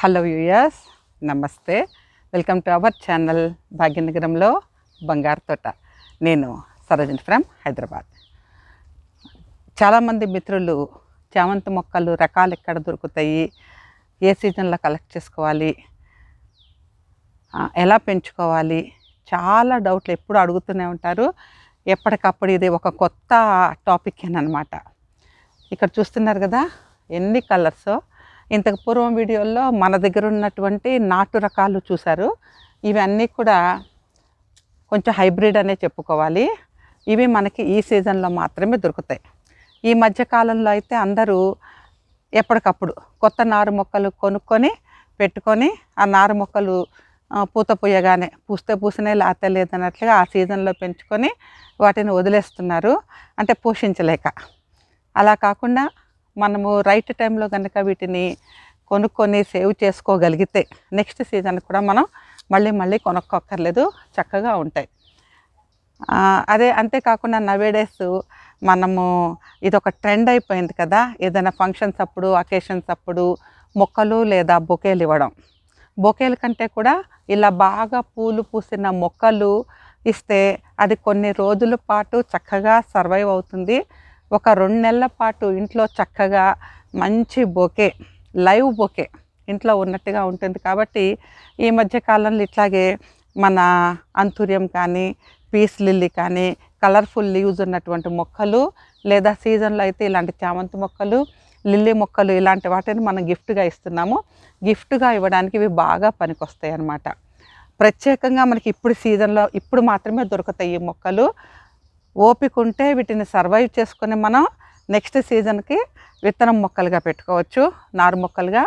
Hello యూయర్స్ నమస్తే. Welcome to our channel భాగ్యనగరంలో బంగారు తోట. నేను సరోజిని ఫ్రమ్ హైదరాబాద్. చాలామంది మిత్రులు చామంతి మొక్కలు రకాలు ఎక్కడ దొరుకుతాయి ఏ సీజన్లో కలెక్ట్ చేసుకోవాలి ఎలా పెంచుకోవాలి చాలా డౌట్లు ఎప్పుడు అడుగుతూనే ఉంటారు. ఎప్పటికప్పుడు ఇది ఒక కొత్త టాపిక్ అనమాట ఇక్కడ చూస్తున్నారు కదా ఎన్ని కలర్స్ ఇంతకు పూర్వం వీడియోల్లో మన దగ్గర ఉన్నటువంటి నాటు రకాలు చూశారు. ఇవన్నీ కూడా కొంచెం హైబ్రిడ్ అనే చెప్పుకోవాలి. ఇవి మనకి ఈ సీజన్లో మాత్రమే దొరుకుతాయి. ఈ మధ్యకాలంలో అయితే అందరూ ఎప్పటికప్పుడు కొత్త నారు మొక్కలు కొనుక్కొని పెట్టుకొని ఆ నారు మొక్కలు పూత పూయగానే పూస్తే పూసినే లేతే లేదన్నట్లుగా ఆ సీజన్లో పెంచుకొని వాటిని వదిలేస్తున్నారు. అంటే పోషించలేక. అలా కాకుండా మనము రైట్ టైంలో కనుక వీటిని కొనుక్కొని సేవ్ చేసుకోగలిగితే నెక్స్ట్ సీజన్ కూడా మనం మళ్ళీ మళ్ళీ కొనుక్కోక్కర్లేదు చక్కగా ఉంటాయి. అదే అంతేకాకుండా నవేడేస్ మనము ఇది ఒక ట్రెండ్ అయిపోయింది కదా ఏదైనా ఫంక్షన్స్ అప్పుడు అకేషన్స్ అప్పుడు మొక్కలు లేదా బొకేలు ఇవ్వడం. బొకేల కంటే కూడా ఇలా బాగా పూలు పూసిన మొక్కలు ఇస్తే అది కొన్ని రోజుల పాటు చక్కగా సర్వైవ్ అవుతుంది. ఒక రెండు నెలల పాటు ఇంట్లో చక్కగా మంచి బొకే లైవ్ బొకే ఇంట్లో ఉన్నట్టుగా ఉంటుంది. కాబట్టి ఈ మధ్య కాలంలో ఇట్లాగే మన అంతుర్యం కానీ పీస్ లిల్లీ కానీ కలర్ఫుల్ లీవ్స్ ఉన్నటువంటి మొక్కలు లేదా సీజన్లో అయితే ఇలాంటి చామంతి మొక్కలు లిల్లీ మొక్కలు ఇలాంటి వాటిని మనం గిఫ్ట్గా ఇస్తున్నాము. గిఫ్ట్గా ఇవ్వడానికి ఇవి బాగా పనికొస్తాయి అన్నమాట ప్రత్యేకంగా మనకి ఇప్పుడు సీజన్లో ఇప్పుడు మాత్రమే దొరుకుతాయి ఈ మొక్కలు. ఓపిక ఉంటే వీటిని సర్వైవ్ చేసుకొని మనం నెక్స్ట్ సీజన్కి విత్తనం మొక్కలుగా పెట్టుకోవచ్చు నారు మొక్కలుగా.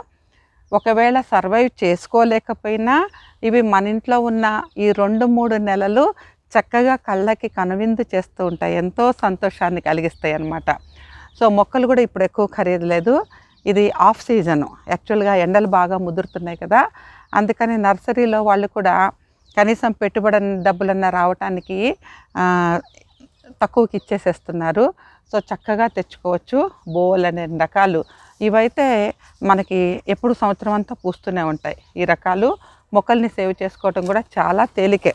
ఒకవేళ సర్వైవ్ చేసుకోలేకపోయినా ఇవి మన ఇంట్లో ఉన్న ఈ రెండు మూడు నెలలు చక్కగా కళ్ళకి కనువిందు చేస్తూ ఉంటాయి ఎంతో సంతోషాన్ని కలిగిస్తాయి అన్నమాట. సో మొక్కలు కూడా ఇప్పుడు ఎక్కువ ఖరీదు లేదు. ఇది ఆఫ్ సీజను. యాక్చువల్గా ఎండలు బాగా ముదురుతున్నాయి కదా. అందుకని నర్సరీలో వాళ్ళు కూడా కనీసం పెట్టుబడి డబ్బులన్నా రావటానికి తక్కువకి ఇచ్చేసేస్తున్నారు సో చక్కగా తెచ్చుకోవచ్చు. బోల్ అనే రకాలు. ఇవైతే మనకి ఎప్పుడు సంవత్సరం అంతా పూస్తూనే ఉంటాయి. ఈ రకాలు మొక్కల్ని సేవ్ చేసుకోవటం కూడా చాలా తేలికే.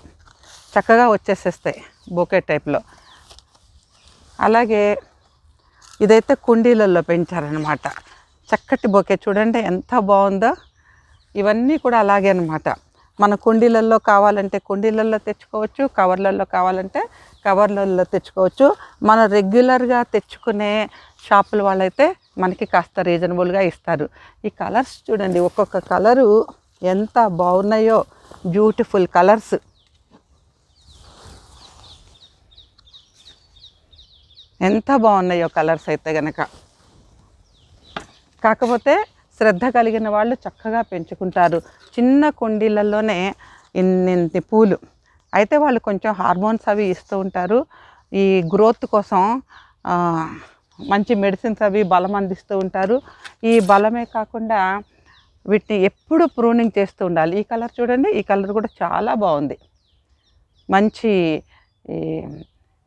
చక్కగా వచ్చేసేస్తాయి బొకే టైప్లో. అలాగే ఇదైతే కుండీలలో పెంచారనమాట. చక్కటి బొకే. చూడండి ఎంత బాగుందో. ఇవన్నీ కూడా అలాగే అనమాట. మన కుండీలలో కావాలంటే కుండీలలో తెచ్చుకోవచ్చు కవర్లలో కావాలంటే కవర్లలో తెచ్చుకోవచ్చు. మన రెగ్యులర్గా తెచ్చుకునే షాపుల వాళ్ళైతే మనకి కాస్త రీజనబుల్గా ఇస్తారు. ఈ కలర్స్ చూడండి ఒక్కొక్క కలరు ఎంత బాగున్నాయో బ్యూటిఫుల్ కలర్స్. ఎంత బాగున్నాయో కలర్స్ అయితే కనుక కాకపోతే శ్రద్ధ కలిగిన వాళ్ళు చక్కగా పెంచుకుంటారు. చిన్న కుండీలలోనే ఇన్నింటి పూలు. అయితే వాళ్ళు కొంచెం హార్మోన్స్ అవి ఇస్తూ ఉంటారు. ఈ గ్రోత్ కోసం మంచి మెడిసిన్స్ అవి బలం అందిస్తూ ఉంటారు. ఈ బలమే కాకుండా వీటిని ఎప్పుడు ప్రూనింగ్ చేస్తూ ఉండాలి. ఈ కలర్ చూడండి ఈ కలర్ కూడా చాలా బాగుంది. మంచి ఈ,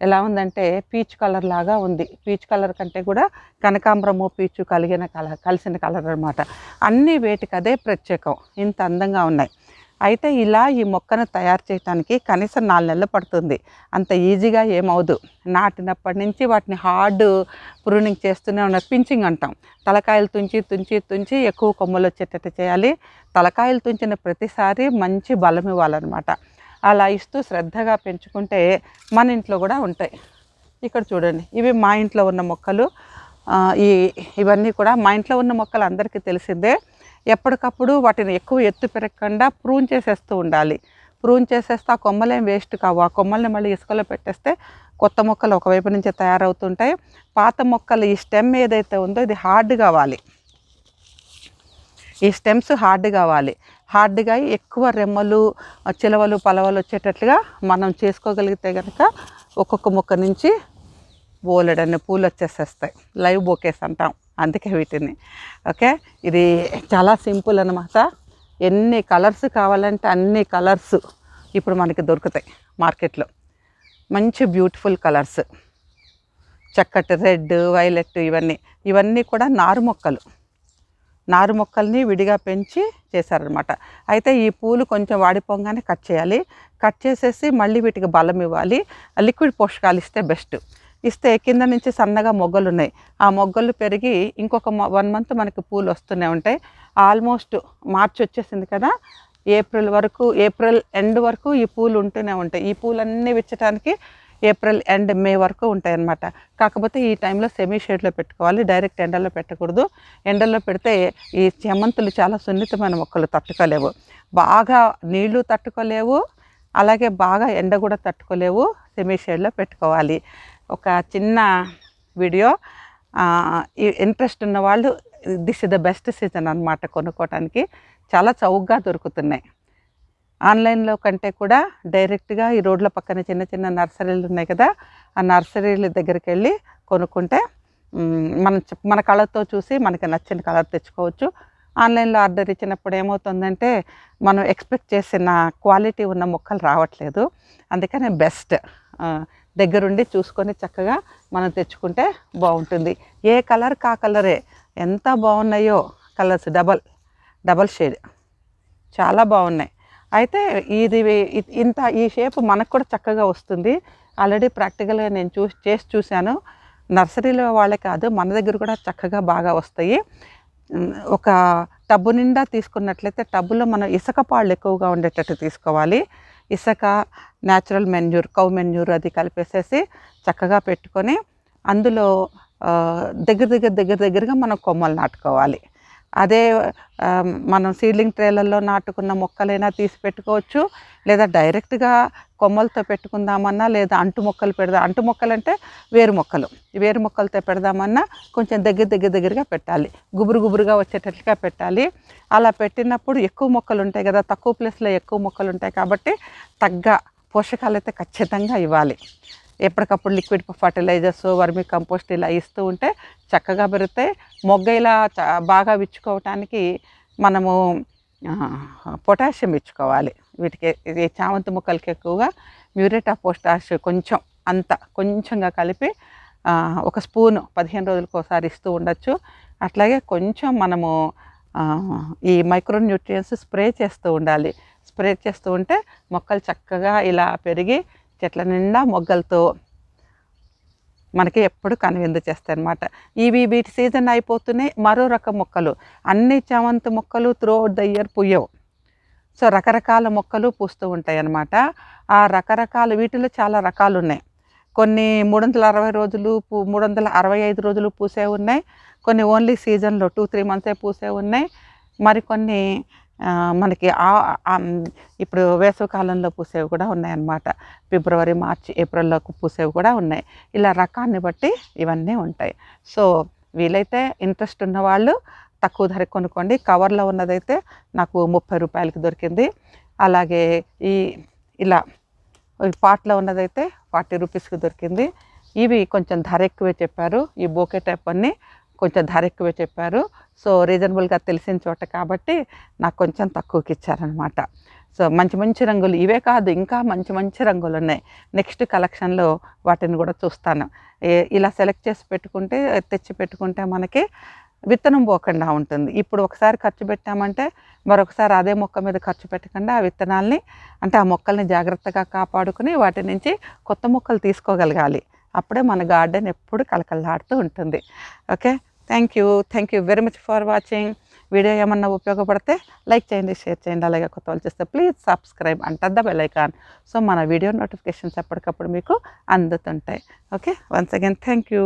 ఎలా ఉందంటే పీచ్ కలర్ లాగా ఉంది. పీచ్ కలర్ కంటే కూడా కనకాంబరము పీచు కలిగిన కలర్ కలిసిన కలర్ అనమాట అన్ని వేటికి అదే ప్రత్యేకం. ఇంత అందంగా ఉన్నాయి. అయితే ఇలా ఈ మొక్కను తయారు చేయడానికి కనీసం నాలుగు నెలలు పడుతుంది. అంత ఈజీగా ఏమవదు నాటినప్పటి నుంచి వాటిని హార్డ్ ప్రూనింగ్ చేస్తూనే ఉన్నారు. పించింగ్ అంటాం. తలకాయలు తుంచి తుంచి తుంచి ఎక్కువ కొమ్మలు వచ్చేటట్టు చేయాలి. తలకాయలు తుంచిన ప్రతిసారి మంచి బలం ఇవ్వాలన్నమాట. అలా ఇస్తూ శ్రద్ధగా పెంచుకుంటే మన ఇంట్లో కూడా ఉంటాయి. ఇక్కడ చూడండి ఇవి మా ఇంట్లో ఉన్న మొక్కలు. ఈ ఇవన్నీ కూడా మా ఇంట్లో ఉన్న మొక్కలు అందరికీ తెలిసిందే. ఎప్పటికప్పుడు వాటిని ఎక్కువ ఎత్తు పెరగకుండా ప్రూన్ చేసేస్తూ ఉండాలి. ప్రూన్ చేసేస్తే ఆ కొమ్మలేం వేస్ట్ కావు. ఆ కొమ్మల్ని మళ్ళీ ఇసుకలో పెట్టేస్తే కొత్త మొక్కలు ఒకవైపు నుంచే తయారవుతుంటాయి. పాత మొక్కలు ఈ స్టెమ్ ఏదైతే ఉందో ఇది హార్డ్ కావాలి. ఈ స్టెమ్స్ హార్డ్ కావాలి. హార్డ్గా ఎక్కువ రెమ్మలు చిలవలు పలవలు వచ్చేటట్లుగా మనం చేసుకోగలిగితే కనుక ఒక్కొక్క మొక్క నుంచి బోలెడన్ని పూలు వచ్చేసేస్తాయి. లైవ్ బొకేస్ అంటాం అందుకే వీటిని. ఓకే? ఇది చాలా సింపుల్ అనమాట ఎన్ని కలర్స్ కావాలంటే అన్ని కలర్స్ ఇప్పుడు మనకి దొరుకుతాయి మార్కెట్లో. మంచి బ్యూటిఫుల్ కలర్స్. చక్కటి రెడ్ వైలెట్ ఇవన్నీ. ఇవన్నీ కూడా నారు మొక్కలు. నారు మొక్కల్ని విడిగా పెంచి చేశారనమాట అయితే ఈ పూలు కొంచెం వాడిపోగానే కట్ చేయాలి. కట్ చేసేసి మళ్ళీ వీటికి బలం ఇవ్వాలి. లిక్విడ్ పోషకాలు ఇస్తే బెస్ట్. ఇస్తే కింద నుంచి సన్నగా మొగ్గలు ఉన్నాయి ఆ మొగ్గలు పెరిగి ఇంకొక వన్ మంత్ మనకి పూలు వస్తూనే ఉంటాయి. ఆల్మోస్ట్ మార్చి వచ్చేసింది కదా. ఏప్రిల్ వరకు ఏప్రిల్ ఎండ్ వరకు ఈ పూలు ఉంటూనే ఉంటాయి. ఈ పూలన్నీ విచ్చటానికి ఏప్రిల్ ఎండ్ మే వరకు ఉంటాయన్నమాట. కాకపోతే ఈ టైంలో సెమీ షేడ్లో పెట్టుకోవాలి డైరెక్ట్ ఎండలో పెట్టకూడదు. ఎండలో పెడితే ఈ చెమంతులు చాలా సున్నితమైన మొక్కలు తట్టుకోలేవు. బాగా నీళ్ళు తట్టుకోలేవు అలాగే బాగా ఎండ కూడా తట్టుకోలేవు. సెమీ షేడ్లో పెట్టుకోవాలి. ఒక చిన్న వీడియో. ఇంట్రెస్ట్ ఉన్న వాళ్ళు this is the best season అనమాట కొనుక్కోవటానికి చాలా చౌకగా దొరుకుతున్నాయి. ఆన్లైన్లో కంటే కూడా డైరెక్ట్గా ఈ రోడ్ల పక్కన చిన్న చిన్న నర్సరీలు ఉన్నాయి కదా ఆ నర్సరీల దగ్గరికి వెళ్ళి కొనుక్కుంటే మనం మన కళతో చూసి మనకి నచ్చిన కలర్ తెచ్చుకోవచ్చు. ఆన్లైన్లో ఆర్డర్ ఇచ్చినప్పుడు ఏమవుతుందంటే మనం ఎక్స్పెక్ట్ చేసిన క్వాలిటీ ఉన్న మొక్కలు రావట్లేదు. అందుకనే బెస్ట్. దగ్గరుండి చూసుకొని చక్కగా మనం తెచ్చుకుంటే బాగుంటుంది. ఏ కలర్ కా కలరే ఎంత బాగున్నాయో కలర్స్ డబల్ డబల్ షేడ్. చాలా బాగున్నాయి. అయితే ఇది ఇంత ఈ షేప్ మనకు కూడా చక్కగా వస్తుంది. ఆల్రెడీ ప్రాక్టికల్గా నేను చూ చేసి చూశాను. నర్సరీలో వాళ్ళే కాదు మన దగ్గర కూడా చక్కగా బాగా వస్తాయి. ఒక టబ్బు నిండా తీసుకున్నట్లయితే టబ్బులో మనం ఇసుక పాళ్ళు ఎక్కువగా ఉండేటట్టు తీసుకోవాలి. ఇసుక న్యాచురల్ మెన్యూర్ కౌ మెన్యూర్ అది కలిపేసేసి చక్కగా పెట్టుకొని అందులో దగ్గర దగ్గర దగ్గర దగ్గరగా మనం కొమ్మలు నాటుకోవాలి. అదే మనం సీడ్లింగ్ ట్రేలల్లో నాటుకున్న మొక్కలైనా తీసి పెట్టుకోవచ్చు. లేదా డైరెక్ట్గా కొమ్మలతో పెట్టుకుందామన్నా లేదా అంటు మొక్కలు పెడదాం అంటు మొక్కలు అంటే వేరు మొక్కలు. వేరు మొక్కలతో పెడదామన్నా కొంచెం దగ్గర దగ్గర దగ్గరగా పెట్టాలి. గుబురు గుబురుగా వచ్చేటట్లుగా పెట్టాలి. అలా పెట్టినప్పుడు ఎక్కువ మొక్కలు ఉంటాయి కదా తక్కువ ప్లేస్లో ఎక్కువ మొక్కలు ఉంటాయి కాబట్టి తగ్గ పోషకాలు అయితే ఖచ్చితంగా ఇవ్వాలి. ఎప్పటికప్పుడు లిక్విడ్ ఫర్టిలైజర్స్ వర్మి కంపోస్ట్ ఇలా ఇస్తూ ఉంటే చక్కగా పెరుగుతాయి. మొగ్గ ఇలా చ- బాగా విచ్చుకోవటానికి మనము పొటాషియం ఇచ్చుకోవాలి. వీటికి చామంతి మొక్కలకి ఎక్కువగా మ్యూరేట్ ఆఫ్ పొటాష్ కొంచెం అంత కొంచెంగా కలిపి ఒక స్పూను పదిహేను రోజులకు ఒకసారి ఇస్తూ ఉండొచ్చు. అట్లాగే కొంచెం మనము ఈ మైక్రో న్యూట్రియన్స్ స్ప్రే చేస్తూ ఉండాలి. స్ప్రే చేస్తూ ఉంటే మొక్కలు చక్కగా ఇలా పెరిగి చెట్ల నిండా మొగ్గలతో మనకి ఎప్పుడు కనువిందు చేస్తాయి అన్నమాట ఇవి వీటి సీజన్ అయిపోతూనే మరో రకం మొక్కలు. అన్ని చామంతి మొక్కలు త్రూ ద ఇయర్ పుయ్యవు. సో రకరకాల మొక్కలు పూస్తూ ఉంటాయి అన్నమాట ఆ రకరకాల వీటిలో చాలా రకాలు ఉన్నాయి కొన్ని మూడు వందల అరవై రోజులు పూ- మూడు వందల అరవై ఐదు రోజులు పూసే ఉన్నాయి. కొన్ని ఓన్లీ సీజన్లో టూ త్రీ మంత్సే పూసే ఉన్నాయి. మరికొన్ని మనకి ఇప్పుడు వేసవికాలంలో పూసేవి కూడా ఉన్నాయన్నమాట. ఫిబ్రవరి మార్చి ఏప్రిల్లో పూసేవి కూడా ఉన్నాయి. ఇలా రకాన్ని బట్టి ఇవన్నీ ఉంటాయి. సో వీలైతే ఇంట్రెస్ట్ ఉన్నవాళ్ళు తక్కువ ధరకు కొనుక్కోండి. కవర్లో ఉన్నదైతే నాకు ముప్పై రూపాయలకి దొరికింది. అలాగే ఈ ఇలా పాట్లో ఉన్నదైతే ఫార్టీ రూపీస్కి దొరికింది. ఇవి కొంచెం ధర ఎక్కువే చెప్పారు. ఈ బోకే టైప్ అన్నీ కొంచెం ధర ఎక్కువ చెప్పారు. సో రీజనబుల్గా తెలిసిన చోట కాబట్టి నాకు కొంచెం తక్కువకి ఇచ్చారనమాట సో మంచి మంచి రంగులు ఇవే కాదు ఇంకా మంచి మంచి రంగులు ఉన్నాయి. నెక్స్ట్ కలెక్షన్లో వాటిని కూడా చూస్తాను. ఇలా సెలెక్ట్ చేసి పెట్టుకుంటే తెచ్చి పెట్టుకుంటే మనకి విత్తనం పోకుండా ఉంటుంది. ఇప్పుడు ఒకసారి ఖర్చు పెట్టామంటే మరొకసారి అదే మొక్క మీద ఖర్చు పెట్టకుండా ఆ విత్తనాల్ని అంటే ఆ మొక్కల్ని జాగ్రత్తగా కాపాడుకుని వాటి నుంచి కొత్త మొక్కలు తీసుకోగలగాలి. అప్పుడే మన గార్డెన్ ఎప్పుడు కలకల్లాడుతూ ఉంటుంది. Okay? Thank you thank you very much for watching video ఏమన్నా ఉపయోగపడితే లైక్ చేయండి షేర్ చేయండి. అలాగే కొత్త వాళ్ళు చేస్తే ప్లీజ్ సబ్స్క్రైబ్ అంటర్ ద బెల్ ఐకాన్ సో మన వీడియో నోటిఫికేషన్స్ ఎప్పటికప్పుడు మీకు అందుతుంటాయి. Okay? Once again thank you